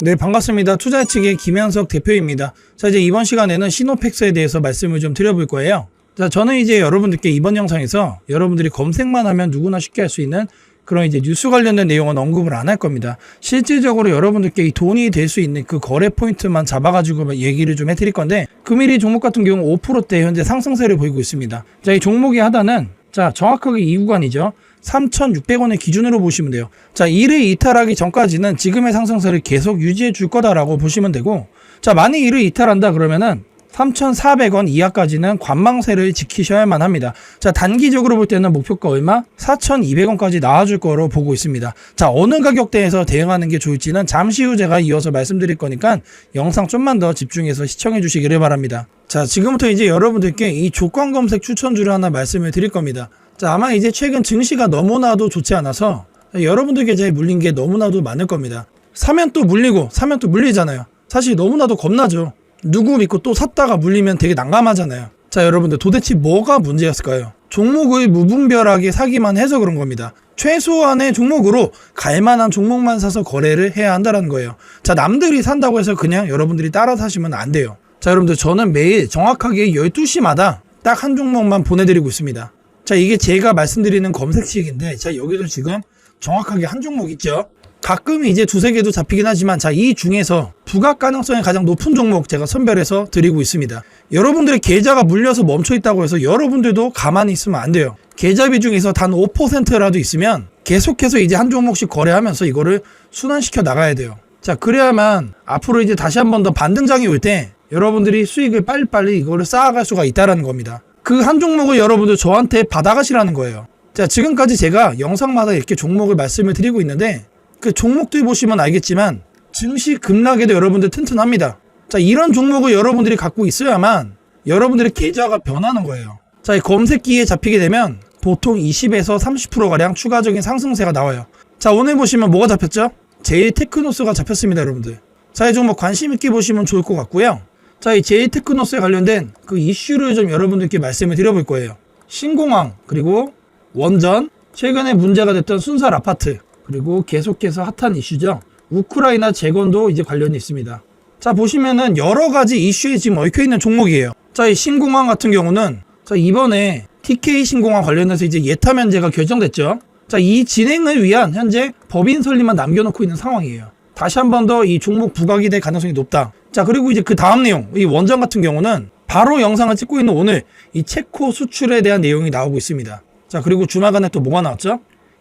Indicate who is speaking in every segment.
Speaker 1: 네, 반갑습니다. 투자 측의 김현석 대표입니다. 자, 이제 이번 시간에는 시노팩스에 대해서 말씀을 좀 드려볼 거예요. 자, 저는 이제 여러분들께 이번 영상에서 여러분들이 검색만 하면 누구나 쉽게 할 수 있는 그런 이제 뉴스 관련된 내용은 언급을 안 할 겁니다. 실질적으로 여러분들께 이 돈이 될 수 있는 그 거래 포인트만 잡아가지고 얘기를 좀 해드릴 건데, 금일이 종목 같은 경우 5%대 현재 상승세를 보이고 있습니다. 자, 이 종목의 하단은 자, 정확하게 이 구간이죠. 3,600원을 기준으로 보시면 돼요. 자, 이를 이탈하기 전까지는 지금의 상승세를 계속 유지해 줄 거다라고 보시면 되고, 자, 만약 이를 이탈한다 그러면은 3,400원 이하까지는 관망세를 지키셔야만 합니다. 자, 단기적으로 볼 때는 목표가 얼마? 4,200원까지 나와줄 거로 보고 있습니다. 자, 어느 가격대에서 대응하는 게 좋을지는 잠시 후 제가 이어서 말씀드릴 거니까 영상 좀만 더 집중해서 시청해 주시기를 바랍니다. 자, 지금부터 이제 여러분들께 이 조건 검색 추천주를 하나 말씀을 드릴 겁니다. 자, 아마 이제 최근 증시가 너무나도 좋지 않아서 여러분들께 제일 물린 게 너무나도 많을 겁니다. 사면 또 물리고, 사면 또 물리잖아요. 사실 너무나도 겁나죠. 누구 믿고 또 샀다가 물리면 되게 난감하잖아요. 자, 여러분들 도대체 뭐가 문제였을까요? 종목을 무분별하게 사기만 해서 그런 겁니다. 최소한의 종목으로 갈만한 종목만 사서 거래를 해야 한다는 거예요. 자, 남들이 산다고 해서 그냥 여러분들이 따라 사시면 안 돼요. 자, 여러분들 저는 매일 정확하게 12시마다 딱 한 종목만 보내드리고 있습니다. 자, 이게 제가 말씀드리는 검색식인데, 자, 여기도 지금 정확하게 한 종목 있죠? 가끔 이제 두세 개도 잡히긴 하지만, 자, 이 중에서 부각 가능성이 가장 높은 종목 제가 선별해서 드리고 있습니다. 여러분들의 계좌가 물려서 멈춰 있다고 해서 여러분들도 가만히 있으면 안 돼요. 계좌 비중에서 단 5%라도 있으면 계속해서 이제 한 종목씩 거래하면서 이거를 순환시켜 나가야 돼요. 자, 그래야만 앞으로 이제 다시 한 번 더 반등장이 올 때 여러분들이 수익을 빨리빨리 이거를 쌓아갈 수가 있다라는 겁니다. 그 한 종목을 여러분들 저한테 받아가시라는 거예요. 자, 지금까지 제가 영상마다 이렇게 종목을 말씀을 드리고 있는데 그 종목들 보시면 알겠지만 증시 급락에도 여러분들 튼튼합니다. 자, 이런 종목을 여러분들이 갖고 있어야만 여러분들의 계좌가 변하는 거예요. 자, 이 검색기에 잡히게 되면 보통 20에서 30%가량 추가적인 상승세가 나와요. 자, 오늘 보시면 뭐가 잡혔죠? 제일 테크노스가 잡혔습니다, 여러분들. 자, 이 종목 관심 있게 보시면 좋을 것 같고요. 자, 이 제일 테크노스에 관련된 그 이슈를 좀 여러분들께 말씀을 드려볼 거예요. 신공항, 그리고 원전, 최근에 문제가 됐던 순살 아파트, 그리고 계속해서 핫한 이슈죠. 우크라이나 재건도 이제 관련이 있습니다. 자, 보시면은 여러 가지 이슈에 지금 얽혀 있는 종목이에요. 자, 이 신공항 같은 경우는 자, 이번에 TK 신공항 관련해서 이제 예타 면제가 결정됐죠. 자, 이 진행을 위한 현재 법인 설립만 남겨놓고 있는 상황이에요. 다시 한 번 더 이 종목 부각이 될 가능성이 높다. 자, 그리고 이제 그 다음 내용, 이 원전 같은 경우는 바로 영상을 찍고 있는 오늘 이 체코 수출에 대한 내용이 나오고 있습니다. 자, 그리고 주말간에 또 뭐가 나왔죠?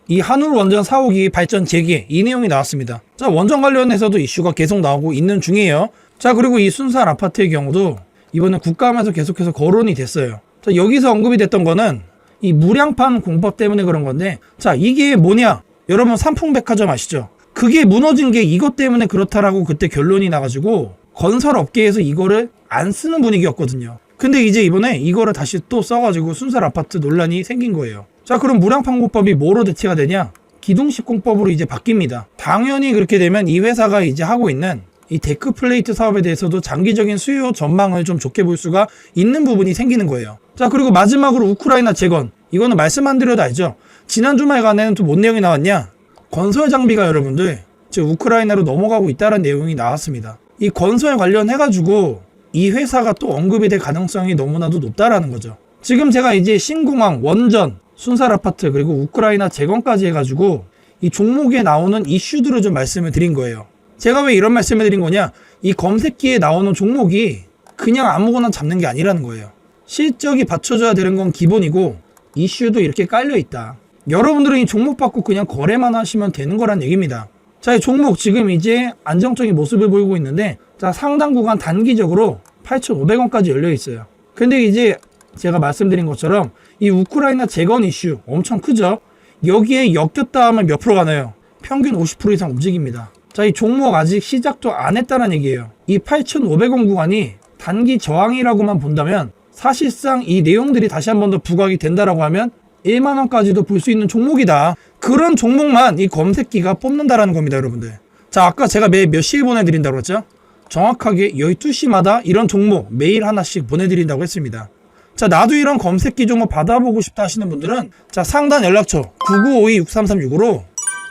Speaker 1: 이 한울 원전 사호기 발전 재개 이 내용이 나왔습니다. 자 원전 관련해서도 이슈가 계속 나오고 있는 중이에요. 자 그리고 이 순살 아파트의 경우도 이번에 국감에서 계속해서 거론이 됐어요. 자 여기서 언급이 됐던 거는 이 무량판 공법 때문에 그런 건데 자 이게 뭐냐? 여러분 삼풍백화점 아시죠? 그게 무너진 게 이것 때문에 그렇다라고 그때 결론이 나가지고 건설 업계에서 이거를 안 쓰는 분위기였거든요. 근데 이제 이번에 이거를 다시 또 써가지고 순살 아파트 논란이 생긴 거예요. 자, 그럼 무량판공법이 뭐로 대체가 되냐? 기둥식공법으로 이제 바뀝니다. 당연히 그렇게 되면 이 회사가 이제 하고 있는 이 데크 플레이트 사업에 대해서도 장기적인 수요 전망을 좀 좋게 볼 수가 있는 부분이 생기는 거예요. 자, 그리고 마지막으로 우크라이나 재건. 이거는 말씀 안 드려도 알죠? 지난 주말간에는 또 뭔 내용이 나왔냐? 건설 장비가 여러분들, 즉 우크라이나로 넘어가고 있다는 내용이 나왔습니다. 이 건설 관련해가지고 이 회사가 또 언급이 될 가능성이 너무나도 높다라는 거죠. 지금 제가 이제 신공항, 원전, 순살 아파트 그리고 우크라이나 재건까지 해가지고 이 종목에 나오는 이슈들을 좀 말씀을 드린 거예요. 제가 왜 이런 말씀을 드린 거냐? 이 검색기에 나오는 종목이 그냥 아무거나 잡는 게 아니라는 거예요. 실적이 받쳐줘야 되는 건 기본이고 이슈도 이렇게 깔려 있다. 여러분들은 이 종목 받고 그냥 거래만 하시면 되는 거란 얘기입니다. 자, 이 종목 지금 이제 안정적인 모습을 보이고 있는데 자, 상당 구간 단기적으로 8,500원까지 열려 있어요. 근데 이제 제가 말씀드린 것처럼 이 우크라이나 재건 이슈 엄청 크죠? 여기에 엮였다 하면 몇 프로 가나요? 평균 50% 이상 움직입니다. 자, 이 종목 아직 시작도 안 했다는 얘기예요. 이 8,500원 구간이 단기 저항이라고만 본다면 사실상 이 내용들이 다시 한 번 더 부각이 된다라고 하면 1만 원까지도 볼 수 있는 종목이다. 그런 종목만 이 검색기가 뽑는다라는 겁니다, 여러분들. 자, 아까 제가 매일 몇 시에 보내드린다고 했죠? 정확하게 12시마다 이런 종목 매일 하나씩 보내드린다고 했습니다. 자, 나도 이런 검색기 종목 받아보고 싶다 하시는 분들은 자, 상단 연락처 9952-6336으로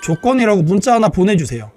Speaker 1: 조건이라고 문자 하나 보내주세요.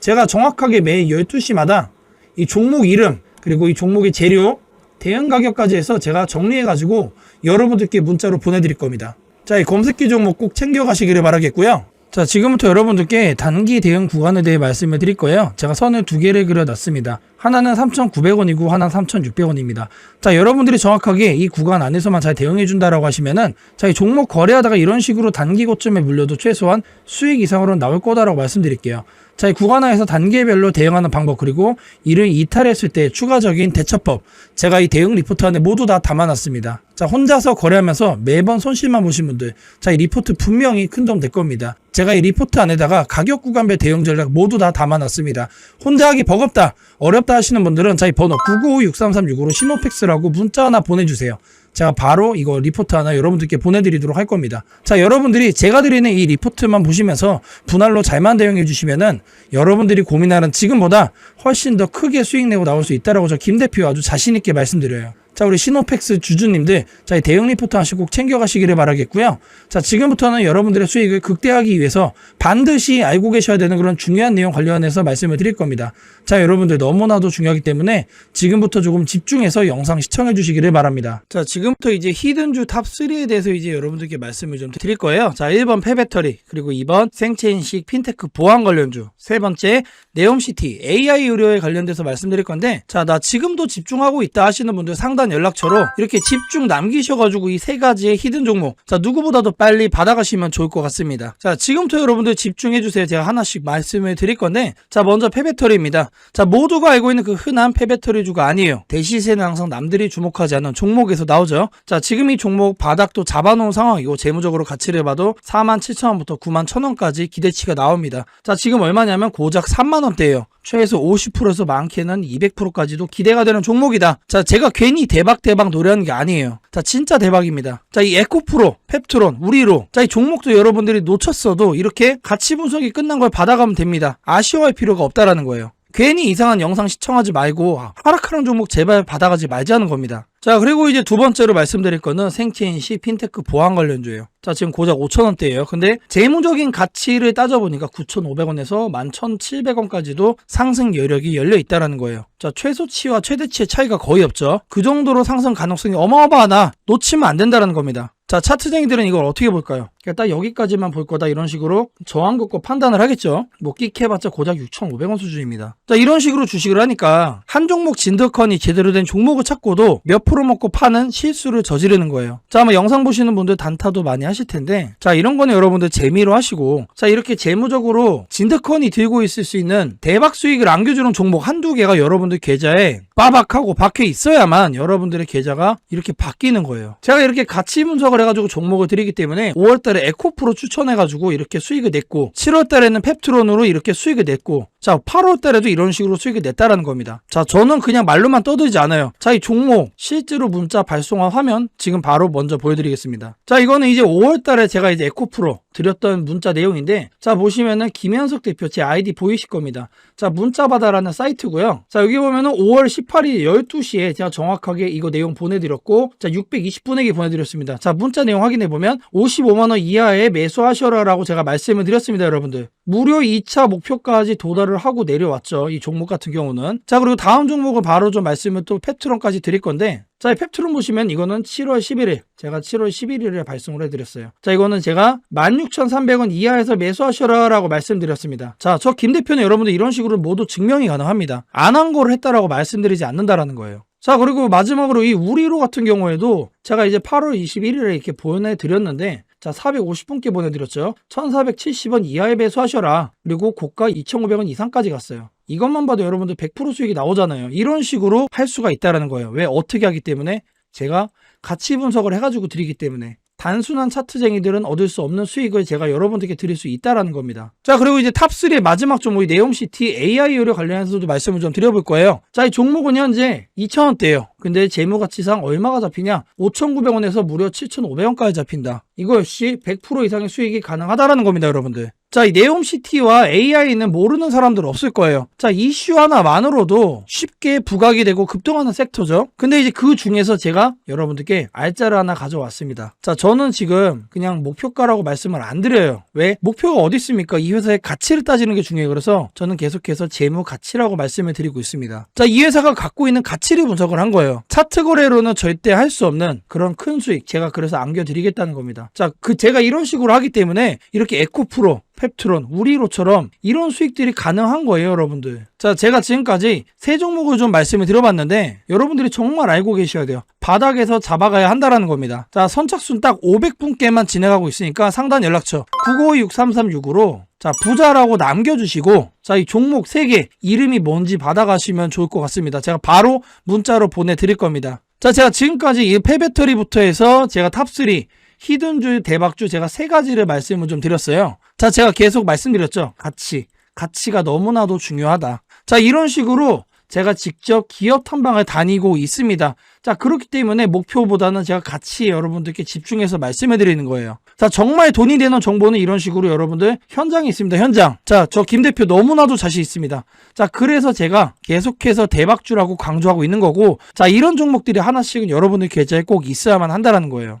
Speaker 1: 제가 정확하게 매일 12시마다 이 종목 이름 그리고 이 종목의 재료 대응 가격까지 해서 제가 정리해 가지고 여러분들께 문자로 보내드릴 겁니다. 자, 이 검색기 종목 꼭 챙겨가시기를 바라겠고요. 자, 지금부터 여러분들께 단기 대응 구간에 대해 말씀을 드릴 거예요. 제가 선을 두 개를 그려놨습니다. 하나는 3,900원이고 하나는 3,600원입니다. 자, 여러분들이 정확하게 이 구간 안에서만 잘 대응해 준다라고 하시면은 자, 이 종목 거래하다가 이런 식으로 단기 고점에 물려도 최소한 수익 이상으로는 나올 거다라고 말씀드릴게요. 자, 이 구간화에서 단계별로 대응하는 방법 그리고 이를 이탈했을 때 추가적인 대처법 제가 이 대응 리포트 안에 모두 다 담아놨습니다. 자, 혼자서 거래하면서 매번 손실만 보신 분들 자, 이 리포트 분명히 큰 도움 될 겁니다. 제가 이 리포트 안에다가 가격 구간별 대응 전략 모두 다 담아놨습니다. 혼자 하기 버겁다, 어렵다 하시는 분들은 자, 이 번호 995-63365로 시노팩스라고 문자 하나 보내주세요. 제가 바로 이거 리포트 하나 여러분들께 보내드리도록 할 겁니다. 자, 여러분들이 제가 드리는 이 리포트만 보시면서 분할로 잘만 대응해 주시면은 여러분들이 고민하는 지금보다 훨씬 더 크게 수익 내고 나올 수 있다라고 저 김 대표 아주 자신있게 말씀드려요. 자, 우리 시노팩스 주주님들, 자, 이 대응 리포트 하나씩 꼭 챙겨가시기를 바라겠고요. 자, 지금부터는 여러분들의 수익을 극대화하기 위해서 반드시 알고 계셔야 되는 그런 중요한 내용 관련해서 말씀을 드릴 겁니다. 자, 여러분들 너무나도 중요하기 때문에 지금부터 조금 집중해서 영상 시청해 주시기를 바랍니다. 자, 지금부터 이제 히든주 탑3에 대해서 이제 여러분들께 말씀을 좀 드릴 거예요. 자, 1번 폐배터리, 그리고 2번 생체인식 핀테크 보안 관련주, 세 번째 네옴시티 AI 의료에 관련돼서 말씀드릴 건데, 자, 나 지금도 집중하고 있다 하시는 분들 상단 연락처로 이렇게 집중 남기셔가지고 이 세 가지의 히든 종목, 자, 누구보다도 빨리 받아가시면 좋을 것 같습니다. 자, 지금부터 여러분들 집중해 주세요. 제가 하나씩 말씀을 드릴 건데, 자, 먼저 폐배터리입니다. 자, 모두가 알고 있는 그 흔한 폐배터리주가 아니에요. 대시세는 항상 남들이 주목하지 않는 종목에서 나오죠. 자, 지금 이 종목 바닥도 잡아놓은 상황이고, 재무적으로 가치를 봐도 47,000원부터 91,000원까지 기대치가 나옵니다. 자, 지금 얼마냐면 고작 3만 원대예요. 최소 50%에서 많게는 200%까지도 기대가 되는 종목이다. 자, 제가 괜히 대박 대박 노래하는 게 아니에요. 자, 진짜 대박입니다. 자, 이 에코프로, 펩트론, 우리로. 자, 이 종목도 여러분들이 놓쳤어도 이렇게 가치 분석이 끝난 걸 받아가면 됩니다. 아쉬워할 필요가 없다라는 거예요. 괜히 이상한 영상 시청하지 말고 하락하는 종목 제발 받아가지 말자는 겁니다. 자, 그리고 이제 두 번째로 말씀드릴 거는 생체인식 핀테크 보안 관련주예요. 자, 지금 고작 5,000원대예요. 근데 재무적인 가치를 따져보니까 9,500원에서 11,700원까지도 상승 여력이 열려 있다라는 거예요. 자, 최소치와 최대치의 차이가 거의 없죠. 그 정도로 상승 가능성이 어마어마하다. 놓치면 안 된다라는 겁니다. 자, 차트쟁이들은 이걸 어떻게 볼까요? 그러니까 딱 여기까지만 볼 거다 이런 식으로 저항 긋고 판단을 하겠죠. 뭐 끽해봤자 고작 6,500원 수준입니다. 자, 이런 식으로 주식을 하니까 한 종목 진득하니 제대로 된 종목을 찾고도 몇 프로 먹고 파는 실수를 저지르는 거예요. 자, 아마 영상 보시는 분들 단타도 많이 하실 텐데, 자, 이런 거는 여러분들 재미로 하시고, 자, 이렇게 재무적으로 진득하니 들고 있을 수 있는 대박 수익을 안겨주는 종목 한두 개가 여러분들 계좌에 빠박하고 박혀 있어야만 여러분들의 계좌가 이렇게 바뀌는 거예요. 제가 이렇게 가치 분석을 해가지고 종목을 드리기 때문에 5월달에 에코프로 추천해가지고 이렇게 수익을 냈고 7월 달에는 펩트론으로 이렇게 수익을 냈고 자 8월 달에도 이런 식으로 수익을 냈다라는 겁니다. 자 저는 그냥 말로만 떠들지 않아요. 자 이 종목 실제로 문자 발송한 화면 지금 바로 먼저 보여드리겠습니다. 자 이거는 이제 5월 달에 제가 이제 에코프로 드렸던 문자 내용인데 자 보시면은 김현석 대표 제 아이디 보이실 겁니다. 자 문자바다라는 사이트고요. 자 여기 보면은 5월 18일 12시에 제가 정확하게 이거 내용 보내드렸고 자 620분에게 보내드렸습니다. 자 문자 내용 확인해 보면 55만 원 이하에 매수하셔라라고 제가 말씀을 드렸습니다, 여러분들. 무료 2차 목표까지 도달을 하고 내려왔죠. 이 종목 같은 경우는. 자 그리고 다음 종목을 바로 좀 말씀을 또 펩트론까지 드릴 건데 자, 이 펩트론 보시면 이거는 7월 11일. 제가 7월 11일에 발송을 해드렸어요. 자, 이거는 제가 16,300원 이하에서 매수하셔라 라고 말씀드렸습니다. 자, 저 김 대표는 여러분들 이런 식으로 모두 증명이 가능합니다. 안 한 거를 했다라고 말씀드리지 않는다라는 거예요. 자, 그리고 마지막으로 이 우리로 같은 경우에도 제가 이제 8월 21일에 이렇게 보내드렸는데 자, 450분께 보내드렸죠. 1470원 이하에 매수하셔라. 그리고 고가 2,500원 이상까지 갔어요. 이것만 봐도 여러분들 100% 수익이 나오잖아요. 이런 식으로 할 수가 있다라는 거예요. 왜 어떻게 하기 때문에 제가 가치 분석을 해가지고 드리기 때문에 단순한 차트쟁이들은 얻을 수 없는 수익을 제가 여러분들께 드릴 수 있다라는 겁니다. 자, 그리고 이제 탑3의 마지막 종목이 네옴시티 AI 의료 관련해서도 말씀을 좀 드려볼 거예요. 자, 이 종목은 현재 2,000원대예요. 근데 재무가치상 얼마가 잡히냐? 5,900원에서 무려 7,500원까지 잡힌다. 이거 역시 100% 이상의 수익이 가능하다라는 겁니다, 여러분들. 자, 이 네옴시티와 AI는 모르는 사람들 없을 거예요. 자, 이슈 하나만으로도 쉽게 부각이 되고 급등하는 섹터죠. 근데 이제 그 중에서 제가 여러분들께 알짜를 하나 가져왔습니다. 자, 저는 지금 그냥 목표가라고 말씀을 안 드려요. 왜? 목표가 어디 있습니까? 이 회사의 가치를 따지는 게 중요해요. 그래서 저는 계속해서 재무 가치라고 말씀을 드리고 있습니다. 자, 이 회사가 갖고 있는 가치를 분석을 한 거예요. 차트 거래로는 절대 할 수 없는 그런 큰 수익 제가 그래서 안겨드리겠다는 겁니다. 자, 그 제가 이런 식으로 하기 때문에 이렇게 에코프로 펩트론, 우리로처럼 이런 수익들이 가능한 거예요, 여러분들. 자, 제가 지금까지 세 종목을 좀 말씀을 드려봤는데 여러분들이 정말 알고 계셔야 돼요. 바닥에서 잡아가야 한다라는 겁니다. 자, 선착순 딱 500분께만 진행하고 있으니까 상단 연락처 952-6336으로 자, 부자라고 남겨주시고 자, 이 종목 3개 이름이 뭔지 받아가시면 좋을 것 같습니다. 제가 바로 문자로 보내드릴 겁니다. 자, 제가 지금까지 이 폐배터리부터 해서 제가 탑3 히든주, 대박주 제가 세 가지를 말씀을 좀 드렸어요. 자, 제가 계속 말씀드렸죠. 가치. 가치가 너무나도 중요하다. 자, 이런 식으로 제가 직접 기업 탐방을 다니고 있습니다. 자, 그렇기 때문에 목표보다는 제가 같이 여러분들께 집중해서 말씀해 드리는 거예요. 자, 정말 돈이 되는 정보는 이런 식으로 여러분들 현장에 있습니다. 현장. 자, 저 김 대표 너무나도 자신 있습니다. 자, 그래서 제가 계속해서 대박주라고 강조하고 있는 거고, 자, 이런 종목들이 하나씩은 여러분들 계좌에 꼭 있어야만 한다라는 거예요.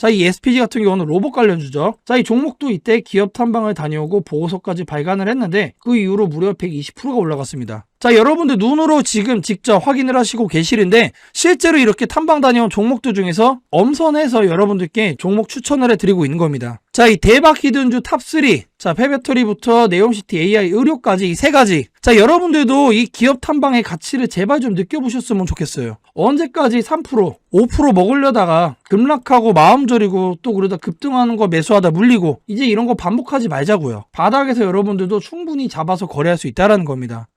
Speaker 1: 자, 이 SPG 같은 경우는 로봇 관련 주죠. 자, 이 종목도 이때 기업 탐방을 다녀오고 보고서까지 발간을 했는데 그 이후로 무려 120%가 올라갔습니다. 자, 여러분들 눈으로 지금 직접 확인을 하시고 계시는데 실제로 이렇게 탐방 다녀온 종목들 중에서 엄선해서 여러분들께 종목 추천을 해드리고 있는 겁니다. 자, 이 대박 히든주 탑3. 자, 페배터리부터 네옴시티 AI 의료까지 이 세 가지. 자, 여러분들도 이 기업 탐방의 가치를 제발 좀 느껴보셨으면 좋겠어요. 언제까지 3%, 5% 먹으려다가 급락하고 마음 졸이고 또 그러다 급등하는 거 매수하다 물리고 이제 이런 거 반복하지 말자고요. 바닥에서 여러분들도 충분히 잡아서 거래할 수 있다라는 겁니다.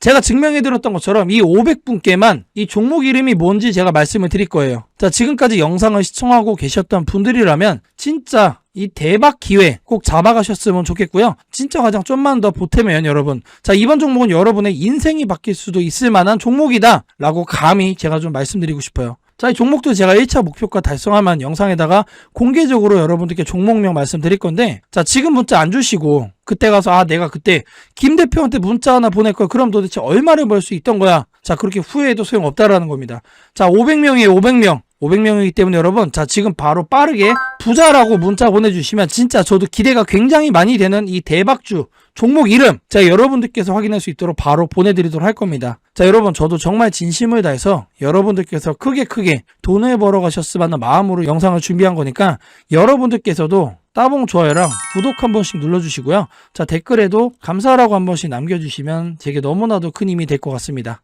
Speaker 1: 제가 증명해 드렸던 것처럼 이 500분께만 이 종목 이름이 뭔지 제가 말씀을 드릴 거예요. 자, 지금까지 영상을 시청하고 계셨던 분들이라면 진짜 이 대박 기회 꼭 잡아가셨으면 좋겠고요. 진짜 가장 좀만 더 보태면 여러분. 자, 이번 종목은 여러분의 인생이 바뀔 수도 있을 만한 종목이다. 라고 감히 제가 좀 말씀드리고 싶어요. 자, 이 종목도 제가 1차 목표가 만한 영상에다가 공개적으로 여러분들께 종목명 말씀드릴 건데, 자, 지금 문자 안 주시고, 그때 가서, 아, 내가 그때 김 대표한테 문자 하나 보낼 걸, 그럼 도대체 얼마를 벌 수 있던 거야? 자, 그렇게 후회해도 소용없다라는 겁니다. 자, 500명이에요, 500명. 500명이기 때문에 여러분, 자, 지금 바로 빠르게 부자라고 문자 보내주시면 진짜 저도 기대가 굉장히 많이 되는 이 대박주 종목 이름, 자, 여러분들께서 확인할 수 있도록 바로 보내드리도록 할 겁니다. 자, 여러분, 저도 정말 진심을 다해서 여러분들께서 크게 크게 돈을 벌어가셨으면 하는 마음으로 영상을 준비한 거니까 여러분들께서도 따봉 좋아요랑 구독 한 번씩 눌러주시고요. 자, 댓글에도 감사하라고 한 번씩 남겨주시면 제게 너무나도 큰 힘이 될 것 같습니다.